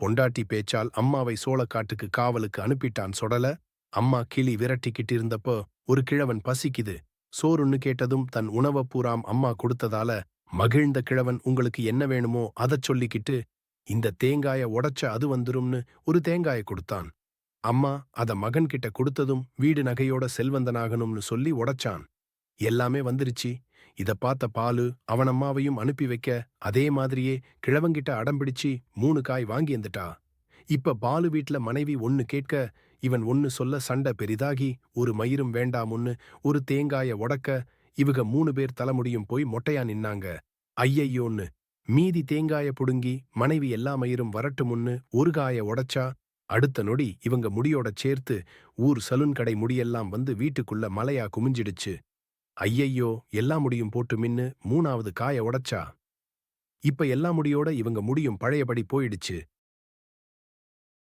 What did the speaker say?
பொண்டாட்டி பேச்சால் அம்மாவை சோளக்காட்டுக்கு காவலுக்கு அனுப்பிட்டான் சொடல அம்மா கிளி விரட்டிக்கிட்டு இருந்தப்போ ஒரு கிழவன் பசிக்குது. சோறுன்னு கேட்டதும் தன் உணவப் பூராம் அம்மா கொடுத்ததால மகிழ்ந்த கிழவன் உங்களுக்கு என்ன வேணுமோ அதச் சொல்லிக்கிட்டு இந்த தேங்காய உடைச்ச அது வந்துரும்னு ஒரு தேங்காய கொடுத்தான். அம்மா அத மகன்கிட்ட கொடுத்ததும் வீடு நகையோட செல்வந்தனாகணும்னு சொல்லி உடைச்சான். எல்லாமே வந்துருச்சு. இத பார்த்த பாலு அவன் அம்மாவையும் அனுப்பி வைக்க அதே மாதிரியே கிழவங்கிட்ட அடம்பிடிச்சு மூணு காய் வாங்கி வந்துட்டா. இப்ப பாலு வீட்ல மனைவி ஒன்னு கேட்க இவன் ஒன்னு சொல்ல சண்டை பெரிதாகி ஒரு மயிரும் வேண்டாமுன்னு ஒரு தேங்காய உடக்க இவக மூணு பேர் தலைமுடியும் போய் மொட்டையா நின்னாங்க. ஐயையோன்னு மீதி தேங்காய புடுங்கி மனைவி எல்லா மயிரும் வரட்டுமுன்னு ஒரு காய உடைச்சா அடுத்த நொடி இவங்க முடியோட சேர்த்து ஊர் சலூன் கடை முடியெல்லாம் வந்து வீட்டுக்குள்ள மலையா குமிஞ்சிடுச்சு. ஐயையோ எல்லா முடியும் போட்டு மின்னு மூணாவது காய உடைச்சா? இப்ப எல்லா முடியோட இவங்க முடியும் பழையபடி போயிடுச்சு.